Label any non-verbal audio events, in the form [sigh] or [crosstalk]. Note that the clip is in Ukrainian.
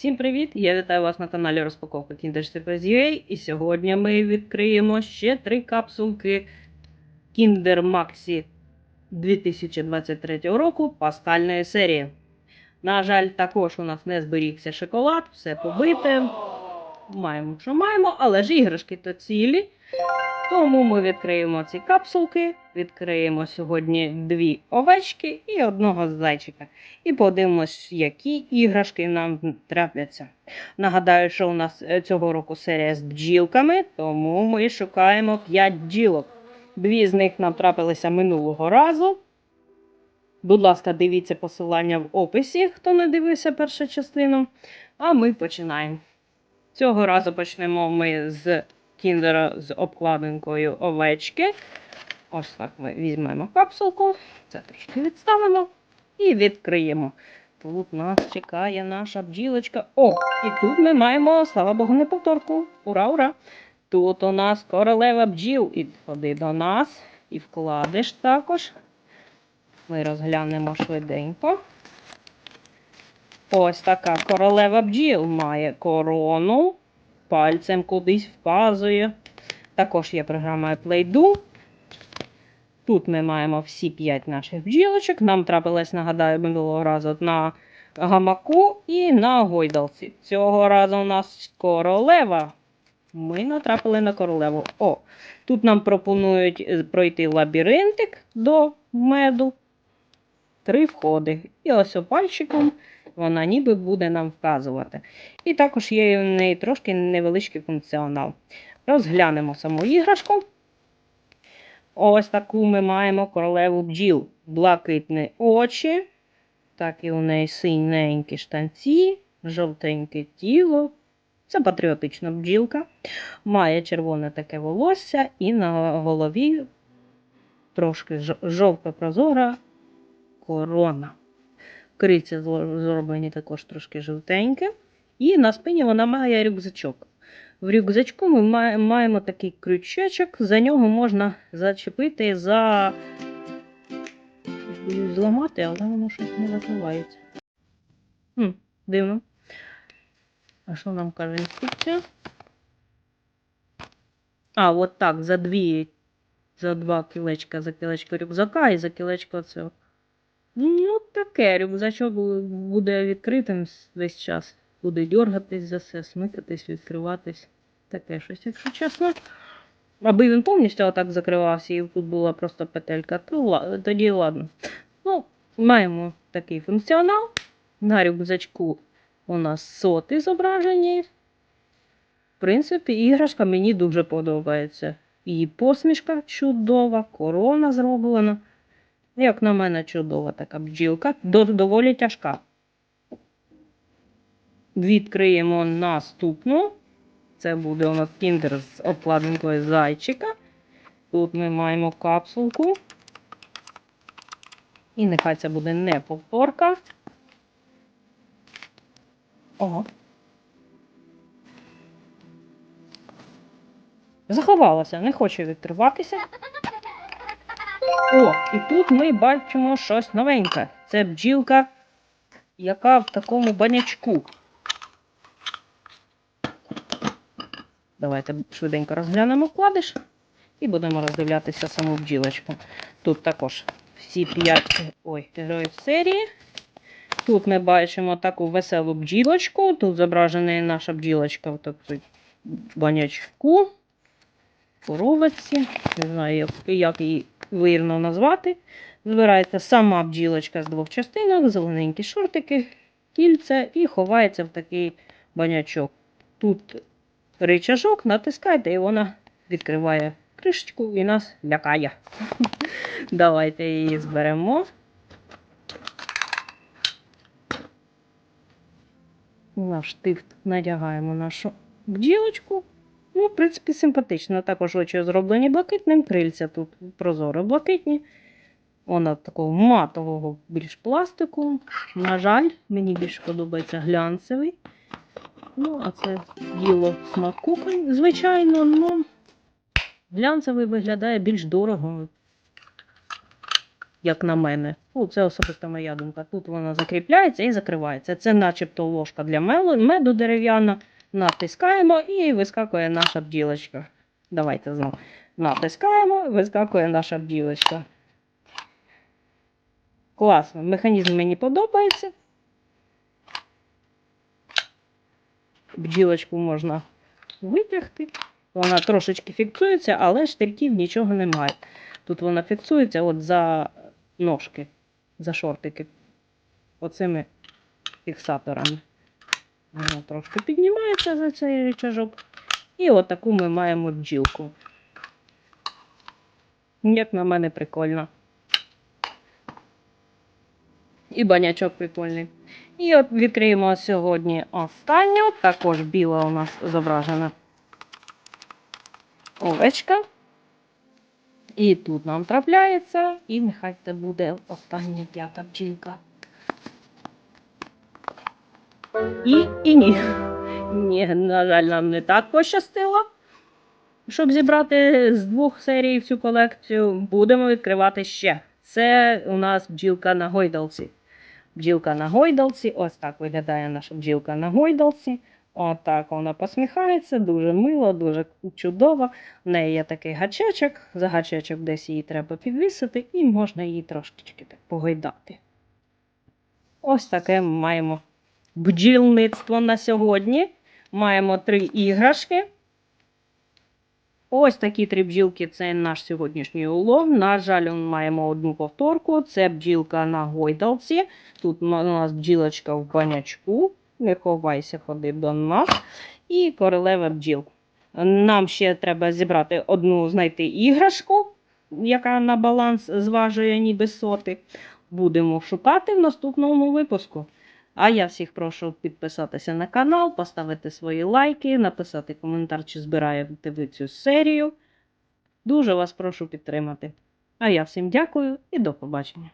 Всім привіт! Я вітаю вас на каналі Розпаковка Kinder Surprise UA. І сьогодні ми відкриємо ще три капсулки Kinder Maxi 2023 року пастальної серії. На жаль, також у нас не зберігся шоколад, все побите. Маємо, що маємо, але ж іграшки то цілі. Тому ми відкриємо ці капсулки, відкриємо сьогодні дві овечки і одного зайчика. І подивимось, які іграшки нам трапляться. Нагадаю, що у нас е, цього року серія з бджілками, тому ми шукаємо 5 бджілок. Дві з них нам трапилися минулого разу. Будь ласка, дивіться посилання в описі, хто не дивився першу частину. А ми починаємо. Цього разу почнемо ми з кіндера з обкладинкою овечки. Ось так ми візьмемо капсулку, це трошки відставимо і відкриємо. Тут нас чекає наша бджілочка. О, і тут ми маємо, слава Богу, не повторку. Ура, ура! Тут у нас королева бджіл. І ходи до нас і вкладиш також. Ми розглянемо швиденько. Ось така королева бджіл має корону, пальцем кудись вказує. Також є програма Play-Do. Тут ми маємо всі 5 наших бджілочок. Нам трапилось, нагадаю, минулого разу на гамаку і на гойдалці. Цього разу у нас королева. Ми натрапили на королеву. О, тут нам пропонують е, пройти лабіринтик до меду. Три входи. І ось пальчиком вона ніби буде нам вказувати. І також є в неї трошки невеличкий функціонал. Розглянемо саму іграшку. Ось таку ми маємо королеву бджіл. Блакитні очі. Так і у неї синенькі штанці, жовтеньке тіло. Це патріотична бджілка. Має червоне таке волосся і на голові трошки жо- жовта прозора корона. Криця зроблені також трошки жовтеньке. І на спині вона має рюкзачок. В рюкзачку ми маємо такий крючечок, за нього можна зачепити за. Зламати, але воно щось не закривається. Хм, дивно. А що нам каже інструкція? А, от так, за дві, за два кілечка, за кілечко рюкзака і за кілечко цього. Ну, таке, рюкзачок буде відкритим весь час. Буде дергатись за все, смикатись, відкриватись. Таке щось, якщо чесно. Аби він повністю отак закривався і тут була просто петелька, то тоді ладно. Ну, маємо такий функціонал. На рюкзачку у нас соти зображені. В принципі, іграшка мені дуже подобається. Її посмішка чудова, корона зроблена. Як на мене, чудова така бджілка, доволі тяжка. Відкриємо наступну. Це буде у нас кіндер з обкладинкою зайчика. Тут ми маємо капсулку. І нехай це буде не повторка. Ого. Заховалася, не хоче відкриватися. О, і тут ми бачимо щось новеньке. Це бджілка, яка в такому банячку. Давайте швиденько розглянемо вкладиш і будемо роздивлятися саму бджілочку. Тут також всі п'ять ой, героїв серії. Тут ми бачимо таку веселу бджілочку. Тут зображена наша бджілочка в банячку, коровиці. Не знаю, як її вірно назвати. Збирається сама бджілочка з двох частинок, зелененькі шортики, кільце і ховається в такий банячок. Тут рычажок, натискайте, і вона відкриває кришечку і нас лякає. [laughs] Давайте її зберемо. На штифт надягаємо нашу бджілочку. Ну, в принципі, симпатично. Також очі зроблені блакитним, крильця тут прозоро блакитні. Вона такого матового більш пластику. На жаль, мені більш подобається глянцевий. Ну, а це діло смаку, звичайно, ну глянцевий виглядає більш дорого. як на мене. Ну, це особисто моя думка. Тут вона закріпляється і закривається. Це начебто ложка для меду дерев'яна. Натискаємо і вискакує наша бджілочка. Давайте знову. Натискаємо, вискакує наша бджілочка. Класно. Механізм мені подобається. Бджілочку можна витягти. Вона трошечки фіксується, але штирків нічого немає. Тут вона фіксується от за ножки, за шортики. Оцими фіксаторами. Вона трошки піднімається за цей рычажок. І отаку ми маємо бджілку. Як на мене прикольно. І банячок прикольний. І от відкриємо сьогодні останню. Також біла у нас зображена овечка. І тут нам трапляється, і нехай це буде остання п'ята бджілка. І, і ні. Ні, на жаль, нам не так пощастило. Щоб зібрати з двох серій всю колекцію, будемо відкривати ще. Це у нас бджілка на гойдалці. Бджілка на гойдалці. Ось так виглядає наша бджілка на гойдалці. Отак вона посміхається, дуже мило, дуже чудово. В неї є такий гачечок. За гачечок десь її треба підвісити, і можна її трошечки так погойдати. Ось таке ми маємо бджільництво на сьогодні. Маємо три іграшки. Ось такі три бджілки це наш сьогоднішній улов. На жаль, ми маємо одну повторку. Це бджілка на гойдалці. Тут у нас бджілочка в банячку. Не ховайся, ходи до нас. І королева бджіл. Нам ще треба зібрати одну, знайти іграшку, яка на баланс зважує ніби соти. Будемо шукати в наступному випуску. А я всіх прошу підписатися на канал, поставити свої лайки, написати коментар, чи збираєте ви цю серію. Дуже вас прошу підтримати. А я всім дякую і до побачення.